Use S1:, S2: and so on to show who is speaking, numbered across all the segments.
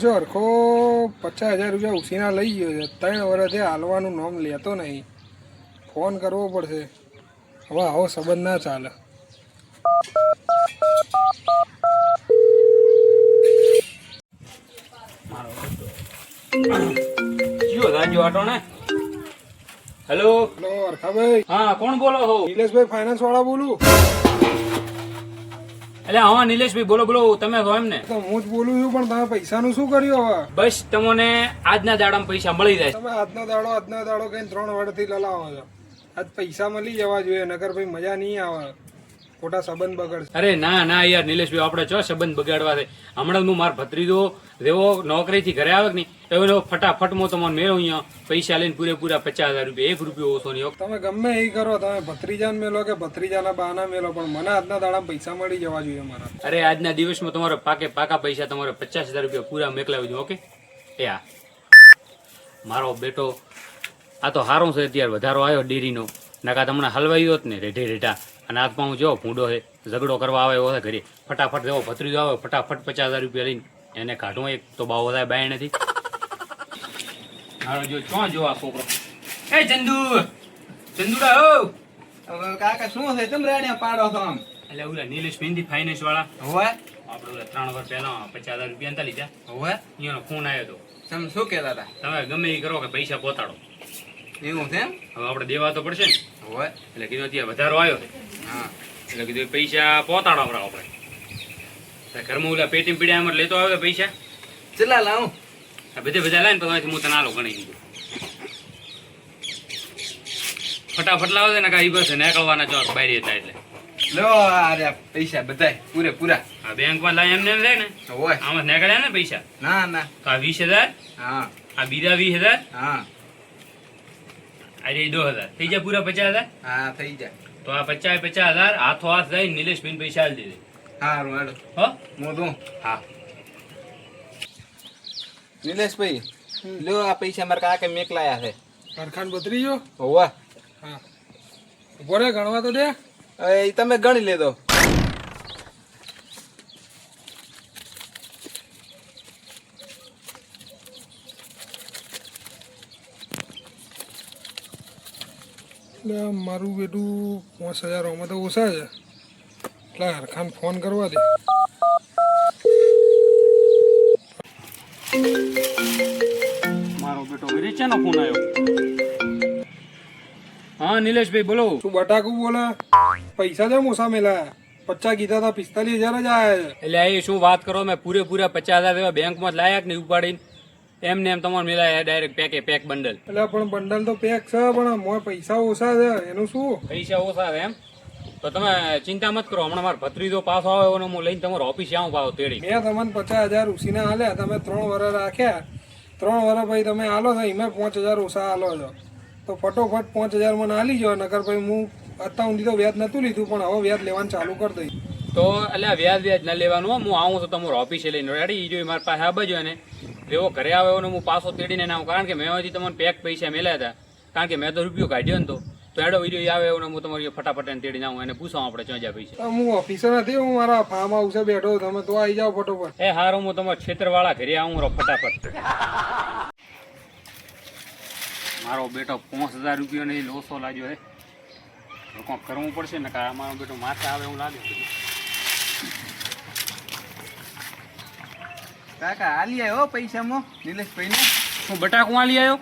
S1: ડોસો હરખો પચાસ હજાર રૂપિયા ઉછીના લઈ ગયો છે. ત્રણ વર્ષથી હાલવાનું નામ લેતો નહીં. ફોન કરવો પડશે. હવે આવો સંબંધ ના ચાલે.
S2: Hello
S1: hello Harkhabhai.
S2: હા કોણ બોલો છો
S1: નિલેશભાઈ ફાઇનાન્સ વાળા બોલું?
S2: એટલે હા નિલેશભાઈ બોલો બોલો તમે કહો એમ ને
S1: તો હું જ બોલું છું પણ તમે પૈસાનું શું કર્યું હવે?
S2: બસ તમને આજના દાડામાં પૈસા મળી જાય.
S1: તમે આજનો દાડો આજનો દાડો કઈ ત્રણ વર્ષથી લલાવો છો. આજ પૈસા મળી જવા જોઈએ નગર ભાઈ મજા નહીં આવે. ખોટા સંબંધ બગડશે.
S2: અરે ના ના યાર નિલેશભાઈ આપણે ચો સંબંધ બગાડવા છે? હમણાં હું માર ભત્રીજો રેવો નોકરીથી ઘરે આવે કે નહીં? એવો ફટાફટમાં તમને મેળો અહીંયા પૈસા લઈને પૂરેપૂરા પચાસ હજાર રૂપિયા એક રૂપિયો ઓછો નહીં
S1: તમે ગમે એ કરો તમે ભત્રીજાને મેલો કે ભત્રીજાના બાના મેલો પણ મને આજના દાડા પૈસા મળી જવા જોઈએ મારા.
S2: અરે આજના દિવસમાં તમારે પાકે પાકા પૈસા તમારે પચાસ હજાર રૂપિયા પૂરા મોકલાવી દો ઓકે? એ હા મારો બેટો આ તો હારો છે અત્યારે વધારો આવ્યો ડેરીનો. નકા તમને હલવાઈ હોત ને રેઢે રેઢા. અને હાથમાં હું જો ભૂંડો છે ઝઘડો કરવા આવે એવો ઘરે. ફટાફટ જેવો ભત્રીજો આવે ફટાફટ પચાસ હજાર રૂપિયા લઈને એને કાઢું. એક તો બહુ વધારે બાય નથી. હાલો જો ચોં જો આ છોકરો? એ ચંદુ! ચંદુડા હો!
S3: કાકા શું છે? તમે રાડ્યા પાડો છો આમ?
S2: એટલે ઓલા નીલેશ મહેંદી ફાઇનાન્સ વાળા.
S3: હોવે.
S2: આપણે ઓલા ત્રણ વર્ષ પહેલા પચાસ હજાર રૂપિયા લીધા.
S3: હોવે.
S2: અહીંયાનો ફોન આવ્યો હતો
S3: તમે શું કહેતા હતા?
S2: તમે ગમે એ કરો કે પૈસા પહોંચાડો
S3: એવું છે
S2: હવે આપણે દેવા તો પડશે ને.
S3: હોવે
S2: એટલે કીધું અત્યારે વધારો આવ્યો
S3: હા.
S2: એટલે કીધું પૈસા પહોંચાડો આપણે. આપણે ઘરમાં ઓલા પેટીમ પીડ્યા એમ લેતો આવ્યો પૈસા.
S3: ચલા લાવું.
S2: આ બધે બધા લાવીને પછી હું તને આલો ગણી દીધું ફટાફટ લાવો ને કાંઈ બસ નીકળવાના ચોક બારી હતા એટલે.
S3: લો આ રહ્યા પૈસા બધાય. પૂરે પૂરા.
S2: આ બેંકમાં લાય એમને એમ લે ને
S3: હોય.
S2: આમાં નીકળ્યા ને પૈસા.
S3: ના ના.
S2: તો આ વીસ હજાર
S3: હા.
S2: આ બીજા વીસ હજાર
S3: હા.
S2: આ રે દો હજાર. થઈ જાય પૂરા પચાસ હજાર?
S3: હા થઈ જાય.
S2: તો આ પચાસ પચાસ હજાર હાથો હાથ લઈને નિલેશભાઈ પૈસા આપી દીધે
S3: સારું રોડ
S2: હો?
S3: હું દઉં?
S2: હા.
S3: નિલેશભાઈ લ્યો આ પૈસા મારા કાકે મેકલાયા છે.
S1: કારખાન બદરી જો
S3: હોવા.
S1: હા. ઊભો ગણવા તો દે.
S3: એ તમે ગણી લેજો.
S1: એટલે મારું બેટું પાંચ હજાર આમાં તો ઓછા છે. એટલે હરખાન ફોન કરવા દે.
S2: મારો બેટો ફોન આવ્યો હા નિલેશભાઈ બોલો.
S1: તું બટાકું બોલે? પૈસા છે ઓછા મેલા. પચાસ કીધા હતા પિસ્તાલીસ હજાર જ આયા
S2: એટલે એ શું વાત કરો મેં પૂરેપૂરા પચાસ હજાર એવા બેંકમાં લાયા કે નહીં ઉપાડીને? એમને એમ તમારે મિલાય ડાયરેક્ટ પેકે પેક બંડલ
S1: એટલે પણ બંડલ તો પેક છે પણ મોય પૈસા ઓછા છે. એનું શું?
S2: પૈસા ઓછા આવે એમ? તો તમે ચિંતા મત કરો હમણાં મારો ભત્રીજો પાસ આવે એનો હું લઈને તમારો ઓફિસે આવું ભાવ તેડી.
S1: મેં તમને પચાસ હજાર ઉસીના હાલ્યા તમે ત્રણ વર્ષ રાખ્યા. ત્રણ વર્ષ ભાઈ તમે હાલો છો એમાં પાંચ હજાર ઓછા હાલો છો. તો ફટોફટ પાંચ હજાર મને આલી જાઓ નકર ભાઈ હું અત્યાર સુધી તો વ્યાજ નતું લીધું પણ હવે વ્યાજ લેવાનું ચાલુ કરી દઈ
S2: તો એટલે વ્યાજ વ્યાજ ના લેવાનું હો. આવું છું તમારો ઓફિસે લઈને. રેડી જોઈ મારા પાસે આ બાજુ અને એવો ઘરે આવે અને હું પાછો તેડીને ના કારણ કે મેં હજી તમને પેક પૈસા મેળ્યા હતા. કારણ કે મેં તો રૂપિયો કાઢ્યો ને તો. તો એડો વીડિયો આવે એવો હું તમારી ફટાફટ એને તેડીને આવું એને પૂછાવું આપણે ચોજા પૈસા.
S1: હું ઓફિસર નથી હું મારા ફાર્મ હાઉસે બેઠો. તમે તો આવી જાઓ ફટોફટ.
S2: એ હારું હું તમારા ક્ષેત્રવાળા ઘરે આવું રહો ફટાફટ. મારો બેટો પાંચ હજાર રૂપિયો નહીં લોસો લાગ્યો હે. કોણ કરવું પડશે ને? કા મારો બેટો માથે આવે એવું લાગે.
S3: કાકા હાલી આવ્યો પૈસા મો નિલેશભાઈ ને
S2: હું બટાકું આલી આવ્યો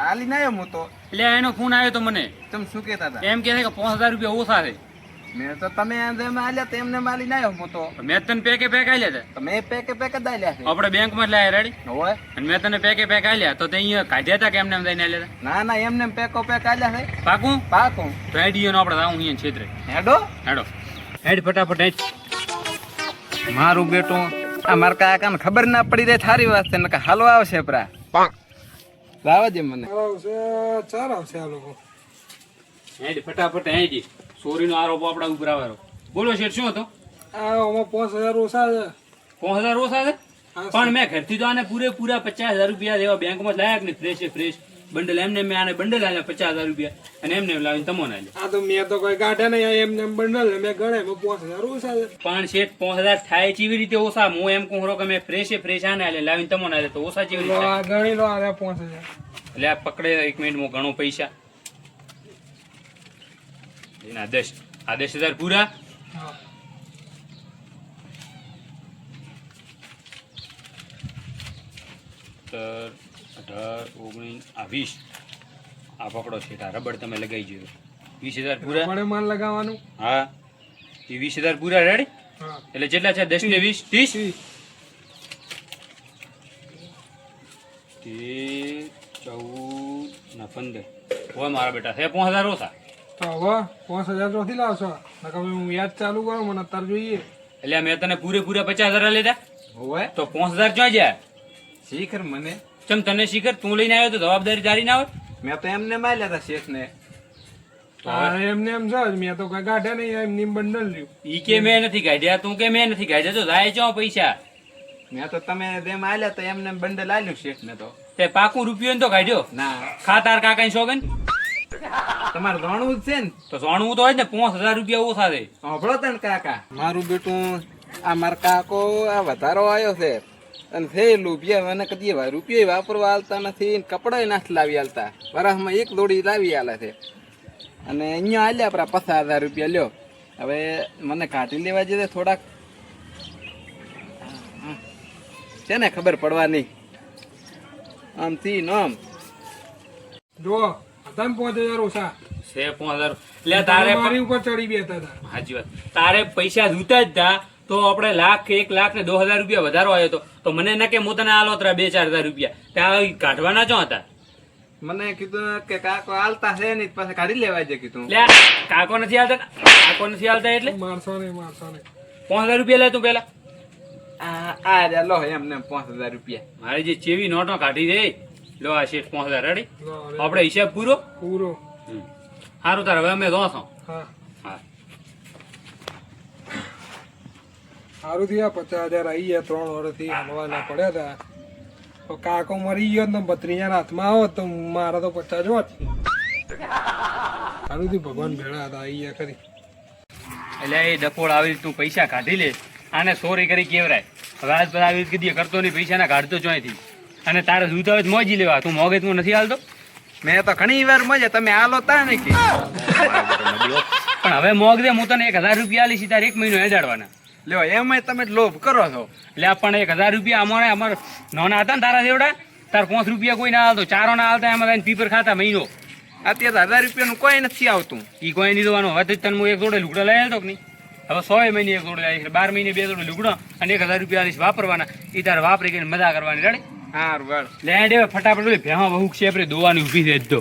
S3: હાલી ના આવ્યો હું તો.
S2: એટલે એનો ફોન આવ્યો તો મને.
S3: તમે શું કહેતા હતા?
S2: એમ કહે છે કે પાંચ હજાર રૂપિયા ઓછા છે.
S3: મેં તો તમે એમ આલ્યા તો તેમને માલી ના આવ્યો હું તો.
S2: મેં તને પેકે પેક આલ્યા હતા
S3: તો મેં પેકે પેક જ આલ્યા છે.
S2: આપણે બેંકમાં જ લાયા રેડી
S3: હોય
S2: અને મેં તને પેકે પેક આલ્યા તો તે અહીંયા કાઢ્યા હતા કે એમને એમ દઈને આલ્યા હતા?
S3: ના ના એમને પેકો પેક આલ્યા છે.
S2: પાકું?
S3: પાકું.
S2: તો આઈડીઓનો આપણે આવું અહીંયા છેતરે.
S3: હેડો.
S2: હેડો. હેડ ફટાફટ હેડ.
S3: મારું બેટું આ મારા કાકાને ખબર ના પડી જાય થારી વાત છે નકર હાલો આવશે પરા. લાવા દે મને.
S1: આવશે ચાર આવશે આ લોકો.
S2: હેડ ફટાફટ હેડ. ચોરીનો આરોપ આપણા ઉપર આવેલો. બોલો શેઠ શું હતો?
S1: આ ઓમાં પાંચ હજાર ઓછા છે.
S2: પાંચ હજાર ઓછા છે? પણ મેં ઘરથી તો આને પૂરેપૂરા પચાસ હજાર રૂપિયા દેવા બેંકમાં જ ને નહીં? Fresh fresh. બંડલ એમને મેં આને બંડલ આલ્યા પચાસ હજાર રૂપિયા અને એમને એમ લાવીને તમો ના
S1: આ તો મેં તો કોઈ કાઢે નહીં એમને એમ બંડલ મેં ગણે એમાં પાંચ હજાર ઓછા
S2: પણ શેઠ પાંચ હજાર થાય ચીવી રીતે ઓછા. હું એમ કહું કે મેં ફ્રેશે ફ્રેશ આને આલે લાવીને તમો ના તો ઓછા
S1: ચીવી
S2: રીતે
S1: આ ગણી લો આ પાંચ હજાર.
S2: એટલે આ પકડે એક મિનિટમાં ઘણો પૈસા. એના દસ આ દસ હજાર પૂરા.
S1: હા.
S2: સત્તર અઢાર ઓગણીસ આ વીસ. આ પકડો છે રબડ તમે લગાવી જોયો. વીસ હજાર પૂરા?
S1: પડે માલ લગાવવાનું?
S2: હા. એ વીસ હજાર પૂરા રેડી એટલે જેટલા છે? દસ ને વીસ? ત્રીસ. તેર ચૌદ ના પંદર. હોય મારા બેટા છે પાંચ હજાર ઓછા.
S1: તો હવે પાંચ હજાર ચોથી લાવશો. હું યાદ ચાલુ કરું મને અત્યારે જોઈએ.
S2: એટલે મેં તને પૂરેપૂરા પચાસ હજાર લીધા
S3: હોય
S2: તો પાંચ હજાર ક્યાં જાય
S3: શીખર મને
S2: ચમ તને શીખર? તું લઈને આવ્યો તો જવાબદારી તારી ના હોય?
S3: મેં તો એમને માલ્યા હતા શેઠ ને
S1: એમને એમ છે મેં તો કઈ કાઢ્યા નહીં એમની બંડલ લ્યું
S2: ઈ કે મેં નથી કાઢ્યા તું કે મેં નથી કાઢ્યા. તો જાય ચો પૈસા.
S3: મેં તો તમે જેમ આલ્યા તો એમને બંડલ આલ્યું શેઠ ને તો.
S2: તે પાકું રૂપિયો તો કાઢ્યો?
S3: ના.
S2: ખાતાર કાકા શોગન
S3: તમારે જાણવું જ છે ને.
S2: તો જાણવું તો હોય ને પાંચ હજાર રૂપિયા ઓછા થાય.
S3: સાંભળો તને કાકા. મારું બેટું આ મારા કાકો આ વધારો આવ્યો છે. અને થયેલું બે મને કદી રૂપિયા વાપરવા આવતા નથી કપડાય નાથી લાવી આલતા. વરાહમાં એક દોડી લાવી આલે છે. અને અહીંયા આલ્યા આપણા પચાસ હજાર રૂપિયા લ્યો. હવે મને કાઢી લેવા જઈએ થોડાક. છે ને ખબર પડવાની? આમથી ન આમ.
S1: જો તમે ને પાંચ હજાર ઓછા.
S2: છે પાંચ હજાર. એટલે તારે
S1: મારી ઉપર ચડી બેઠા હતા.
S2: હાજી વાત. તારે પૈસા જોતા જ હતા તો આપણે લાખ એક લાખ ને દો હજાર રૂપિયા વધારો આવ્યો હતો. તો મને ન કે હું તને આલો તરા બે ચાર હજાર રૂપિયા. ત્યાં કાઢવાના ચો હતા?
S3: મને કીધું કે કાકો આલતા છે નહીં પાસે કાઢી લેવા છે કીધું.
S2: લે કાકો નથી આલતા કાકો નથી હાલતા એટલે?
S1: મારસો ને મારસો ને
S2: પાંચ હજાર રૂપિયા લે તું પેલા
S3: આ આ રહ્યા લો એમને પાંચ હજાર રૂપિયા.
S2: મારી જે ચેવી નોટો કાઢી દે. લો આ શેઠ પાંચ હજાર રેડી આપણે હિસાબ પૂરો?
S1: પૂરો.
S2: સારું તારે હવે અમે દોસો
S1: હા.
S2: હા.
S1: સારું થયા પચાસ હજાર આવી ગયા ત્રણ વર્ષથી હલવાના પડ્યા હતા તો કાકો મરી ગયો ને ભત્રીજા હાથમાં આવો તો મારા તો પચાસ હોત સારું થયું ભગવાન ભેળા હતા આવી ગયા ખરી
S2: એટલે એ ડકોળ આવી તું પૈસા કાઢી લે આને સોરી કરી કેવરાય હવે આજ પછી આવી કીધી કરતો નહીં પૈસા ના કાઢતો ચોયથી અને તારે જોઈતા હોય તો મોજી લેવા તું મોગે તું નથી હાલતો
S3: મેં તો ઘણી વાર મજા તમે હાલો તા ને કે
S2: પણ હવે મોગ દે હું તને એક હજાર રૂપિયા આલીશ તારે એક મહિનો હેડાડવાના
S3: લ્યો એમાંય તમે લોભ કરો છો.
S2: એટલે પણ એક હજાર રૂપિયા અમારે અમારે નાના હતા ને તારા જેવડા? તાર પાંચ રૂપિયા કોઈ ના આવતો ચારો ના આવતા એમાં થઈને પીપર ખાતા મહિનો.
S3: અત્યારે હજાર રૂપિયાનું કોઈ નથી આવતું.
S2: ઈ કોઈ નહીં દેવાનું હવે તને હું એક જોડે લુગડા લઈ આવ્યો કે નહીં? હવે સો મહિને એક જોડે આવીશ બાર મહિને બે જોડે લુગડો અને એક હજાર રૂપિયા આવીશ વાપરવાના. એ તારે વાપરી ગઈને મજા કરવાની. રેડી
S3: હા વાળ
S2: લે ફટાફટ ભેહા બહુ છે આપણે દોવાની ઊભી રહેજો